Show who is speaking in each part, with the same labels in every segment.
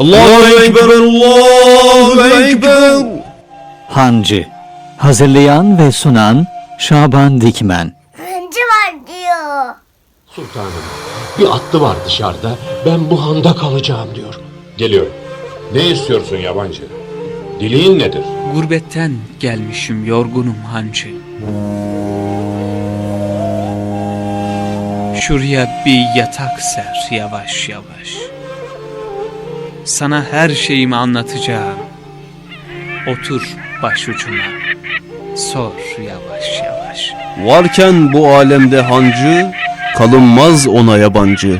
Speaker 1: Allahu Ekber, Allahu Ekber.
Speaker 2: Hancı Hazırlayan ve sunan Şaban Dikmen
Speaker 3: Hancı var diyor.
Speaker 4: Sultanım, bir atlı var dışarıda. Ben bu handa kalacağım diyor.
Speaker 5: Geliyorum. Ne istiyorsun yabancı? Dileğin nedir?
Speaker 6: Gurbetten gelmişim yorgunum hancı. Şuraya bir yatak ser yavaş yavaş. Sana her şeyimi anlatacağım. Otur başucuma. Sor yavaş yavaş.
Speaker 1: Varken bu alemde hancı, kalınmaz ona yabancı.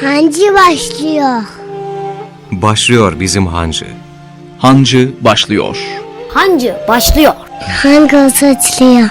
Speaker 3: Hancı başlıyor.
Speaker 7: Başlıyor bizim hancı.
Speaker 6: Hancı başlıyor.
Speaker 3: Hancı başlıyor. Hancı saçlıyor.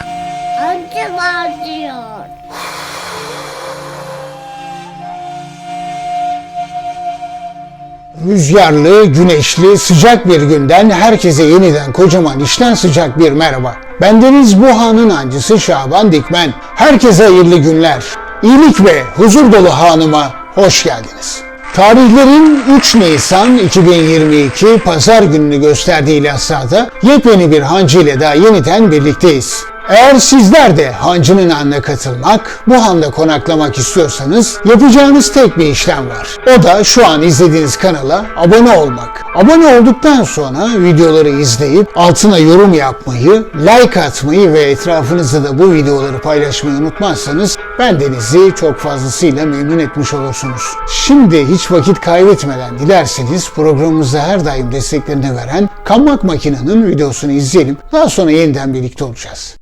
Speaker 8: Rüzgarlı, güneşli, sıcak bir günden herkese yeniden kocaman işten sıcak bir merhaba. Bendeniz bu hanın hancısı Şaban Dikmen. Herkese hayırlı günler. İyilik ve huzur dolu hanıma hoş geldiniz. Tarihlerin 3 Nisan 2022 Pazar gününü gösterdiği İlyasa'da yepyeni bir hancı ile daha yeniden birlikteyiz. Eğer sizler de hancının anına katılmak, bu handa konaklamak istiyorsanız yapacağınız tek bir işlem var. O da şu an izlediğiniz kanala abone olmak. Abone olduktan sonra videoları izleyip altına yorum yapmayı, like atmayı ve etrafınızda da bu videoları paylaşmayı unutmazsanız bendenizi çok fazlasıyla memnun etmiş olursunuz. Şimdi hiç vakit kaybetmeden dilerseniz programımıza her daim desteklerini veren Kammak Makina'nın videosunu izleyelim. Daha sonra yeniden birlikte olacağız.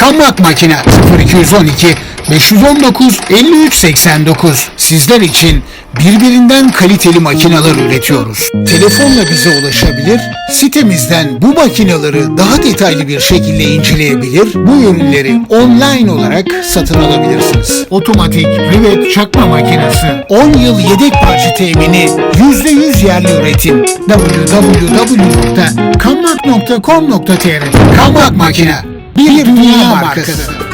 Speaker 8: Kammak Makina 0212 519 53 89 sizler için birbirinden kaliteli makineler üretiyoruz. Telefonla bize ulaşabilir, sitemizden bu makinaları daha detaylı bir şekilde inceleyebilir, bu ürünleri online olarak satın alabilirsiniz. Otomatik rivet çakma makinesi, 10 yıl yedek parça temini, %100 yerli üretim. www.kammak.com.tr Kammak Makina bir dünya markası.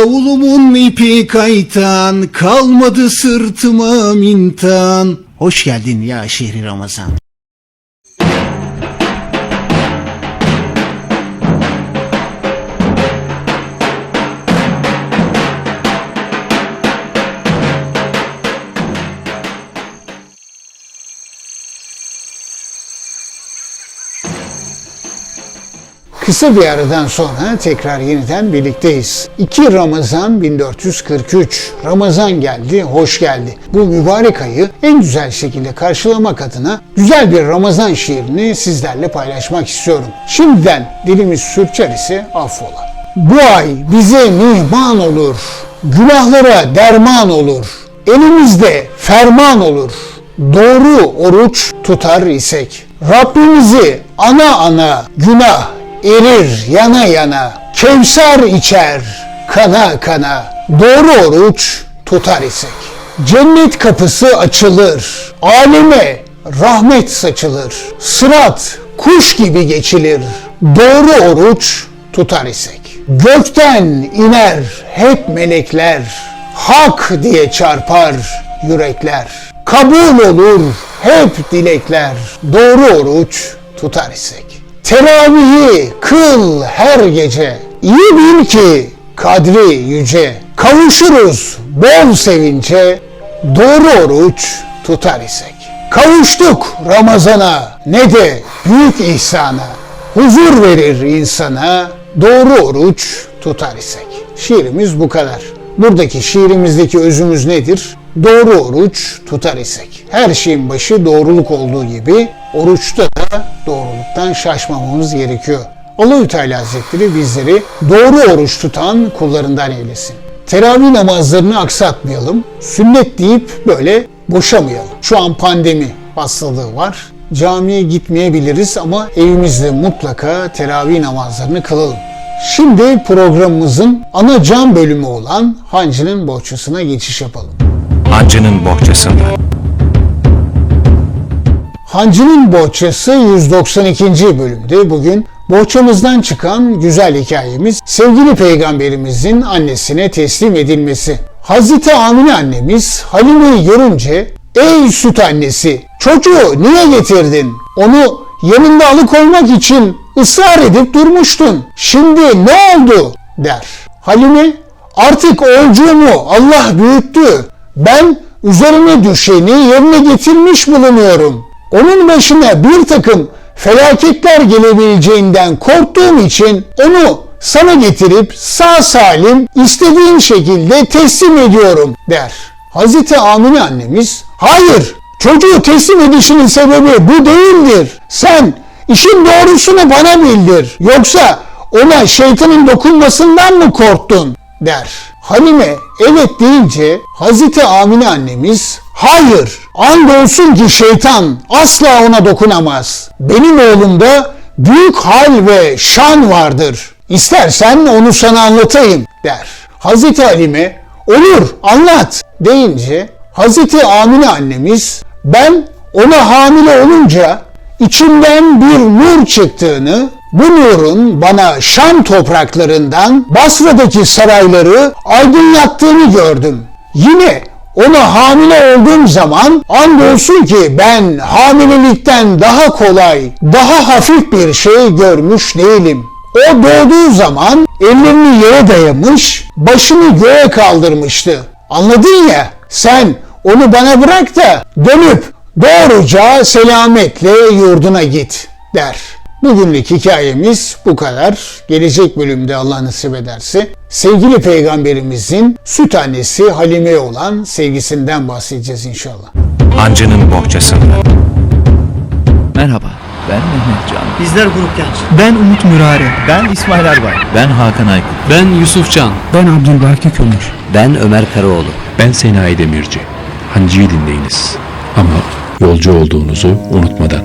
Speaker 8: Davulumun ipi kaytan, kalmadı sırtıma mintan. Hoş geldin ya şehri Ramazan. Kısa bir aradan sonra tekrar yeniden birlikteyiz. 2 Ramazan 1443. Ramazan geldi, hoş geldi. Bu mübarek ayı en güzel şekilde karşılamak adına güzel bir Ramazan şiirini sizlerle paylaşmak istiyorum. Şimdiden dilimiz sürçer ise affola. Bu ay bize mihman olur, günahlara derman olur, elimizde ferman olur. Doğru oruç tutar isek, Rabbimizi ana ana günah erir yana yana, Kevser içer kana kana, doğru oruç tutar isek. Cennet kapısı açılır, aleme rahmet saçılır, sırat kuş gibi geçilir, doğru oruç tutar isek. Gökten iner hep melekler, hak diye çarpar yürekler. Kabul olur hep dilekler, doğru oruç tutar isek. Teravihi kıl her gece. İyi bil ki kadri yüce. Kavuşuruz bol sevince. Doğru oruç tutar isek. Kavuştuk Ramazan'a ne de büyük ihsana. Huzur verir insana. Doğru oruç tutar isek. Şiirimiz bu kadar. Buradaki şiirimizdeki özümüz nedir? Doğru oruç tutar isek. Her şeyin başı doğruluk olduğu gibi oruçta da doğruluktan şaşmamamız gerekiyor. Allahü Teala Hazretleri bizleri doğru oruç tutan kullarından eylesin. Teravih namazlarını aksatmayalım. Sünnet deyip böyle boşamayalım. Şu an pandemi hastalığı var. camiye gitmeyebiliriz ama evimizde mutlaka teravih namazlarını kılalım. Şimdi programımızın ana can bölümü olan Hancı'nın bohçasına geçiş yapalım.
Speaker 7: Hancı'nın bohçasında.
Speaker 8: Hancı'nın Bohçası 192. bölümde bugün bohçamızdan çıkan güzel hikayemiz sevgili peygamberimizin annesine teslim edilmesi. Hazreti Amine annemiz Halime'yi görünce ey süt annesi çocuğu niye getirdin? Onu yanında alıkoymak için ısrar edip durmuştun. Şimdi ne oldu? der. Halime artık orucumu Allah büyüttü. Ben üzerine düşeni yerine getirmiş bulunuyorum. Onun başına bir takım felaketler gelebileceğinden korktuğum için onu sana getirip sağ salim istediğin şekilde teslim ediyorum der. Hazreti Amine annemiz hayır çocuğu teslim edişinin sebebi bu değildir. Sen işin doğrusunu bana bildir. Yoksa ona şeytanın dokunmasından mı korktun der. Halime evet deyince Hazreti Amine annemiz hayır andolsun ki şeytan asla ona dokunamaz. Benim oğlumda büyük hal ve şan vardır. İstersen onu sana anlatayım der. Hazreti Halime olur anlat deyince Hazreti Amine annemiz ben ona hamile olunca içimden bir nur çıktığını, bu nurun bana Şam topraklarından Basra'daki sarayları aydınlattığını gördüm. Yine ona hamile olduğum zaman andolsun ki ben hamilelikten daha kolay, daha hafif bir şey görmüş değilim. O doğduğu zaman ellerini yere dayamış, başını göğe kaldırmıştı. Anladın ya sen onu bana bırak da dönüp doğruca selametle yurduna git der. Bugünlük hikayemiz bu kadar. Gelecek bölümde Allah nasip ederse sevgili peygamberimizin süt annesi Halime'ye olan sevgisinden bahsedeceğiz inşallah.
Speaker 7: Hancı'nın bohçasında.
Speaker 2: Merhaba, ben Mehmetcan.
Speaker 9: Bizler Grup Genç. Ben Umut Mürare. Ben İsmail Erbay.
Speaker 2: Ben Hakan Aykut.
Speaker 1: Ben Yusufcan.
Speaker 9: Ben Abdülbaki Kömür.
Speaker 2: Ben Ömer Karaoğlu.
Speaker 10: Ben Senayi Demirci. Hancı'yı dinleyiniz. Ama yolcu olduğunuzu unutmadan.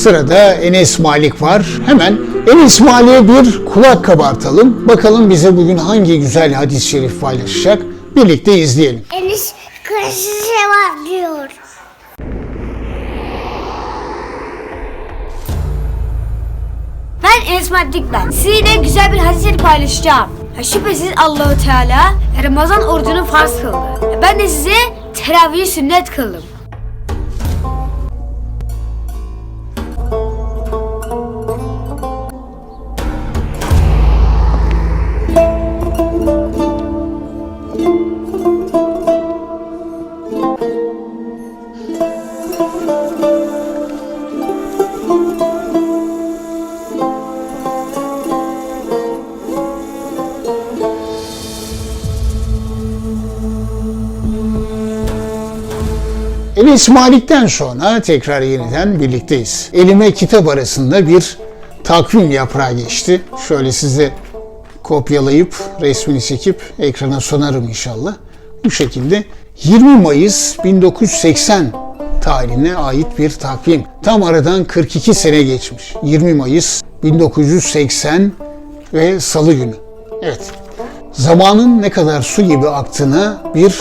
Speaker 8: Sırada Enes Malik var. Hemen Enes Malik'e bir kulak kabartalım. Bakalım bize bugün hangi güzel hadis-i şerif paylaşacak. Birlikte izleyelim.
Speaker 3: Enis kırışı var diyor.
Speaker 11: Ben Enes Maddik ben. Sizinle güzel bir hadisleri paylaşacağım. Ha, şüphesiz Allahu Teala Ramazan orucunu farz kıldı. Ben de size teravih sünnet kıldım.
Speaker 8: Enes Malik'ten sonra tekrar yeniden birlikteyiz. Elime kitap arasında bir takvim yaprağı geçti. Şöyle size kopyalayıp resmini çekip ekrana sunarım inşallah. Bu şekilde 20 Mayıs 1980 tarihine ait bir takvim. Tam aradan 42 sene geçmiş. 20 Mayıs 1980 ve Salı günü. Evet. Zamanın ne kadar su gibi aktığına bir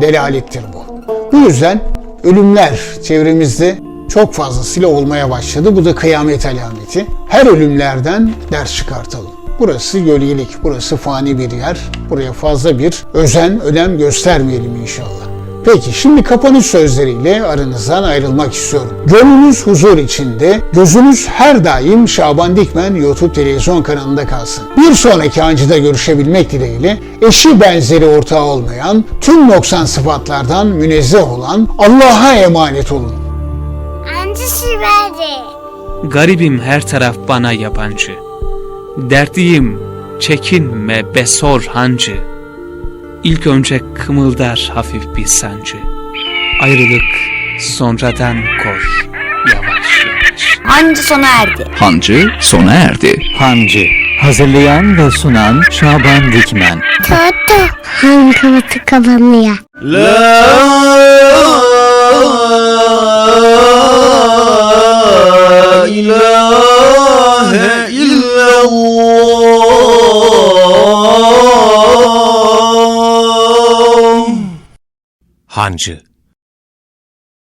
Speaker 8: delalettir bu. Bu yüzden ölümler çevremizde çok fazlasıyla olmaya başladı. Bu da kıyamet alameti. Her ölümlerden ders çıkartalım. Burası gölgelik, burası fani bir yer. Buraya fazla bir özen, önem göstermeyelim inşallah. Peki şimdi kapanış sözleriyle aranızdan ayrılmak istiyorum. Gönlünüz huzur içinde, gözünüz her daim Şaban Dikmen YouTube televizyon kanalında kalsın. Bir sonraki hancıda görüşebilmek dileğiyle eşi benzeri ortağı olmayan, tüm noksan sıfatlardan münezzeh olan Allah'a emanet olun.
Speaker 3: Ancısı verdi.
Speaker 6: Garibim her taraf bana yabancı. Dertliyim, çekinme be sor hancı. İlk önce kımıldar hafif bir sancı. Ayrılık sonradan koş yavaş yavaş.
Speaker 11: Hancı sona erdi.
Speaker 2: Hancı sona erdi. Hancı. Hazırlayan ve sunan Şaban Dikmen.
Speaker 3: Tatlı. Hancı tıkalamıyor.
Speaker 1: La ilahe illallah
Speaker 7: Hancı